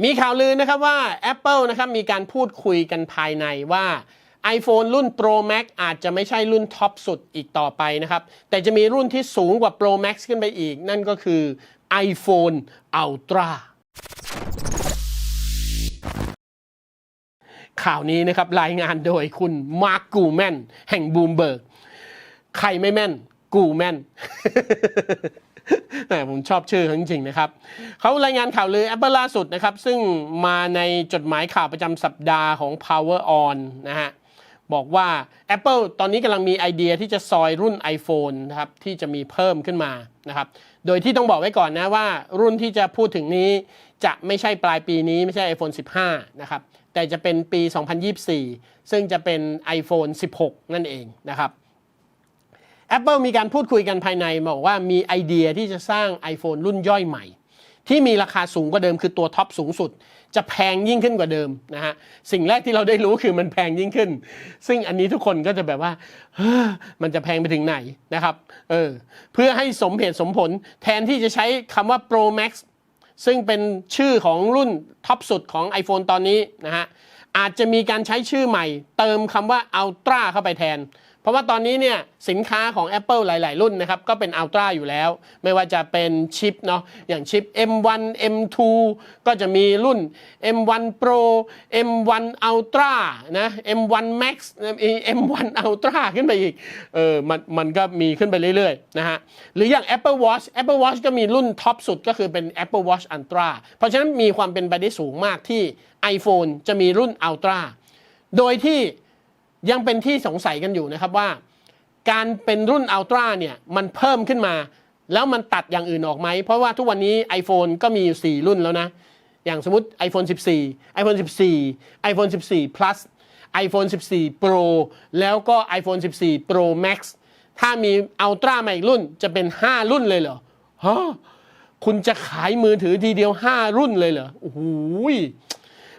มีข่าวลือนะครับว่า Apple นะครับมีการพูดคุยกันภายในว่า iPhone รุ่น Pro Max อาจจะไม่ใช่รุ่นท็อปสุดอีกต่อไปนะครับ แต่จะมีรุ่นที่สูงกว่า Pro Max ขึ้นไปอีก นั่นก็คือ iPhone Ultra ข่าวนี้นะครับรายงานโดยคุณมาร์กกูแมนแห่งบูมเบิร์กใครไม่แม่น กูแมนแต่ผมชอบชื่อเขาจริงๆนะครับเขารายงานข่าวลือ Apple ล่าสุดนะครับ ซึ่งมาในจดหมายข่าวประจำสัปดาห์ของ Power On นะฮะบอกว่า Apple ตอนนี้กำลังมีไอเดียที่จะซอยรุ่น iPhone นะครับที่จะมีเพิ่มขึ้นมานะครับ โดยที่ต้องบอกไว้ก่อนนะว่า รุ่นที่จะพูดถึงนี้จะไม่ใช่ปลายปีนี้ไม่ใช่ iPhone 15 นะครับ แต่จะเป็นปี 2024 ซึ่งจะเป็น iPhone 16 นั่นเองนะครับ Apple มีการพูดคุยกันภายในบอกว่ามีไอเดียที่จะสร้าง iPhone รุ่นย่อยใหม่ ที่มีราคาสูงกว่าเดิมคือตัวท็อปสูงสุด จะแพงยิ่งขึ้นกว่าเดิมนะฮะสิ่งแรกที่เราได้รู้คือมันแพงยิ่งขึ้น ซึ่งอันนี้ทุกคนก็จะแบบว่ามันจะแพงไปถึงไหนนะครับเออเพื่อให้สมเหตุสมผลแทนที่จะใช้คำว่า Pro Max ซึ่งเป็นชื่อของรุ่นท็อปสุดของ iPhone ตอนนี้นะฮะอาจจะมีการใช้ชื่อใหม่ เติมคำว่า Ultra เข้าไปแทน เพราะว่าตอนนี้เนี่ยสินค้าของ Apple หลาย ๆ รุ่นนะครับ ก็เป็น Ultra อยู่แล้ว ไม่ว่าจะเป็นชิปเนาะอย่างชิป M1 M2 ก็จะมีรุ่น M1 Pro M1 Ultra นะ M1 Max M1 Ultra ขึ้นไปอีกเออมันมันก็มีขึ้นไปเรื่อย ๆ นะฮะ หรืออย่าง Apple Watch Apple Watch ก็มีรุ่นท็อปสุดก็คือเป็น Apple Watch Ultra เพราะฉะนั้นมีความเป็นไปได้สูงมากที่ iPhone จะมีรุ่น Ultra โดยที่ ยังเป็นที่สงสัยกันอยู่นะครับว่า การเป็นรุ่นอัลตร้าเนี่ยมันเพิ่มขึ้นมา แล้วมันตัดอย่างอื่นออกไหม เพราะว่าทุกวันนี้ iPhone ก็มีอยู่ 4 รุ่นแล้วนะ อย่างสมมติ iPhone 14 iPhone 14 iPhone 14 plus iPhone 14 Pro แล้วก็ iPhone 14 Pro Max ถ้ามีอัลตร้ามาอีกรุ่นจะเป็น 5 รุ่นเลยเหรอฮะคุณจะขายมือถือทีเดียว 5 รุ่นเลยเหรอโอ้โห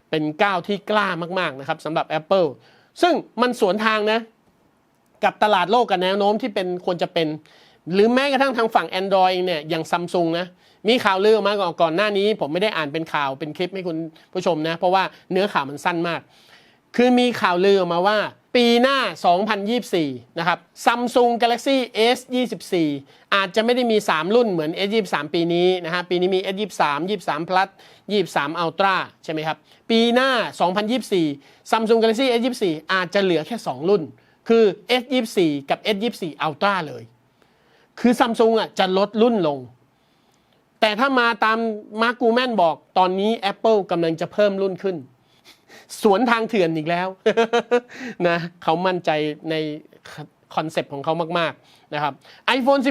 เป็นก้าวที่กล้ามาก ๆ นะครับสำหรับ Apple ซึ่งมันสวนทางนะ กับตลาดโลกกับแนวโน้มที่เป็นควรจะเป็น หรือแม้กระทั่งทางฝั่ง Android เนี่ยอย่างซัมซุงนะ มีข่าวลือออกมาก่อนก่อนหน้านี้ ผมไม่ได้อ่านเป็นข่าวเป็นคลิปให้คุณผู้ชมนะ เพราะว่าเนื้อข่าวมันสั้นมาก คือมีข่าวลือออกมาว่า ปีหน้า 2024 นะครับ Samsung Galaxy S 24 อาจจะไม่ได้มี 3 รุ่นเหมือน S 23 ปีนี้นะฮะ ปีนี้มี S 23 23 Plus 23 Ultra ใช่ไหมครับ ปีหน้า 2024 Samsung Galaxy S 24 อาจจะเหลือแค่ 2 รุ่น คือ S 24 กับ S 24 Ultra เลย คือซัมซุงอะจะลดรุ่นลง แต่ถ้ามาตามมาร์กูแมนบอก ตอนนี้ Apple กำลังจะเพิ่มรุ่นขึ้น สวนทางเถื่อนอีกแล้วนะเขามั่นใจในคอนเซปต์ของเขามาก ๆ นะครับ iPhone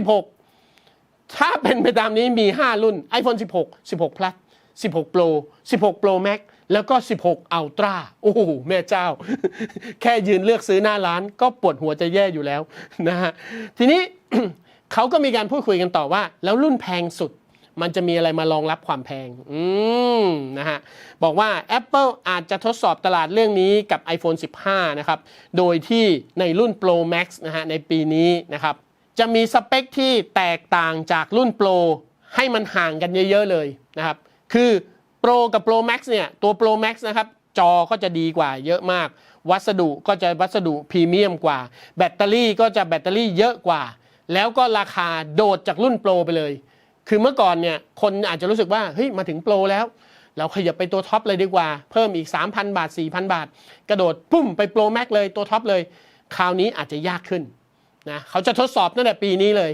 16 ถ้าเป็นไปตามนี้มี 5 รุ่น iPhone 16 16 Plus 16 Pro 16 Pro Max แล้วก็ 16 Ultra โอ้โห แม่เจ้า แค่ยืนเลือกซื้อหน้าร้าน ก็ปวดหัวจะแย่อยู่แล้วนะฮะ ทีนี้ เขาก็มีการพูดคุยกันต่อว่า แล้วรุ่นแพงสุด มันจะมีอะไรมารองรับความแพง อืมนะฮะ บอกว่า Apple อาจจะทดสอบตลาดเรื่องนี้กับ iPhone 15 นะครับ โดยที่ในรุ่น Pro Max นะฮะในปีนี้นะครับ จะมีสเปคที่แตกต่างจากรุ่น Pro ให้มันห่างกันเยอะๆเลยนะครับ คือ Pro กับ Pro Max เนี่ย ตัว Pro Max นะครับ จอก็จะดีกว่าเยอะมาก วัสดุก็จะวัสดุพรีเมียมกว่า แบตเตอรี่ก็จะแบตเตอรี่เยอะกว่า แล้วก็ราคาโดดจากรุ่นโปรไปเลย คือเมื่อก่อนเนี่ยคนอาจจะรู้สึกว่าเฮ้ยมาถึงโปรแล้ว เราขยับไปตัวท็อปเลยดีกว่า เพิ่มอีก 3,000 บาท 4,000 บาท กระโดดปุ้มไปโปรแม็กเลยตัวท็อปเลย คราวนี้อาจจะยากขึ้นนะเขาจะทดสอบตั้งแต่ปีนี้เลย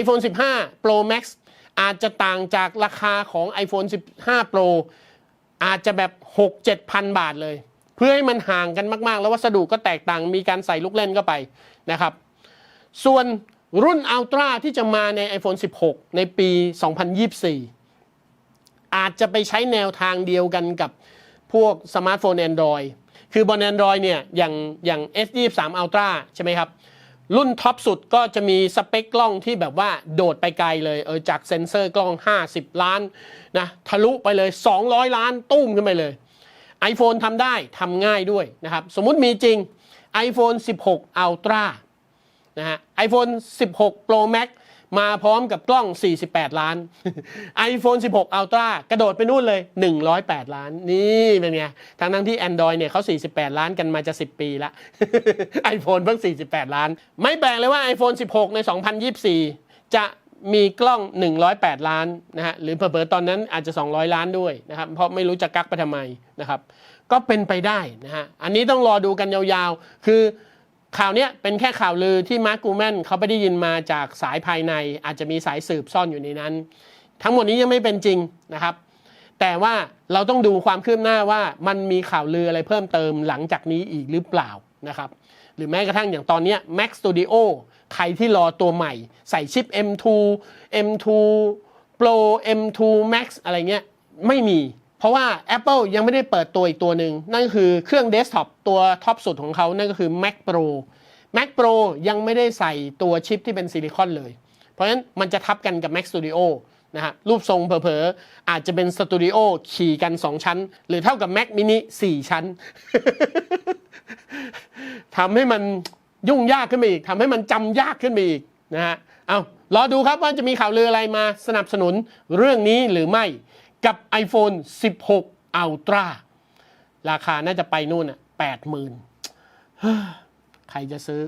iPhone 15 Pro Max อาจจะต่างจากราคาของ iPhone 15 Pro อาจจะแบบ 6 7พันบาทเลย เพื่อให้มันห่างกันมาก ๆ แล้ววัสดุก็แตกต่างมีการใส่ลูกเล่นเข้าไปนะครับ ส่วน รุ่น Ultra ที่จะมาใน iPhone 16 ในปี 2024 อาจจะไปใช้แนวทางเดียวกันกับพวกสมาร์ทโฟน Android คือบน Android เนี่ยอย่างอย่าง S23 Ultra ใช่ไหมครับ รุ่นท็อปสุดก็จะมีสเปคกล้องที่แบบว่าโดดไปไกลเลยเออจากเซ็นเซอร์กล้อง 50 ล้านนะทะลุไปเลย 200 ล้านตุ้มขึ้นไปเลย iPhone ทำได้ทำง่ายด้วยนะครับ สมมุติมีจริง iPhone 16 Ultra นะฮะ iPhone 16 Pro Max มาพร้อมกับกล้อง 48 ล้าน iPhone 16 Ultra กระโดดไปนู่นเลย 108 ล้าน นี่เป็นไงทั้งทั้งที่ Android เนี่ยเขา 48 ล้านกันมาจะ 10 ปีละ iPhone เพิ่ง 48 ล้าน ไม่แปลกเลยว่า iPhone 16 ใน 2024 จะมีกล้อง 108 ล้านนะฮะ หรือเผลอๆตอนนั้นอาจจะ 200 ล้านด้วยนะครับ เพราะไม่รู้จะกักไปทำไมนะครับ ก็เป็นไปได้นะฮะ อันนี้ต้องรอดูกันยาวๆ คือ ข่าวเนี้ยเป็นแค่ข่าวลือที่มาร์กูแมนเขาไปได้ยินมาจากสายภายใน อาจจะมีสายสืบซ่อนอยู่ในนั้น ทั้งหมดนี้ยังไม่เป็นจริงนะครับ แต่ว่าเราต้องดูความคืบหน้าว่ามันมีข่าวลืออะไรเพิ่มเติมหลังจากนี้อีกหรือเปล่านะครับหรือแม้กระทั่งอย่างตอนเนี้ย Mac Studio ใครที่รอตัวใหม่ ใส่ชิป M2 M2 Pro M2 Max อะไรเงี้ยไม่มี เพราะว่า Apple ยังไม่ได้เปิดตัวอีกตัวหนึ่งนั่นคือเครื่องเดสก์ท็อปตัวท็อปสุดของเขานั่นก็คือ Mac Pro Mac Pro ยังไม่ได้ใส่ตัวชิปที่เป็นซิลิคอนเลย เพราะฉะนั้นมันจะทับกันกับ Mac Studio นะฮะรูปทรงเผลอๆ อาจจะเป็นสตูดิโอขี่กัน 2 ชั้น หรือเท่ากับ Mac mini 4 ชั้นทำให้มันยุ่งยากขึ้นไปอีกทำให้มันจำยากขึ้นไปอีกนะฮะเอารอดูครับว่าจะมีข่าวลืออะไรมาสนับสนุนเรื่องนี้หรือไม่ กับ iPhone 16 Ultra ราคาน่าจะไปนู่นอะ80,000ใครจะซื้อ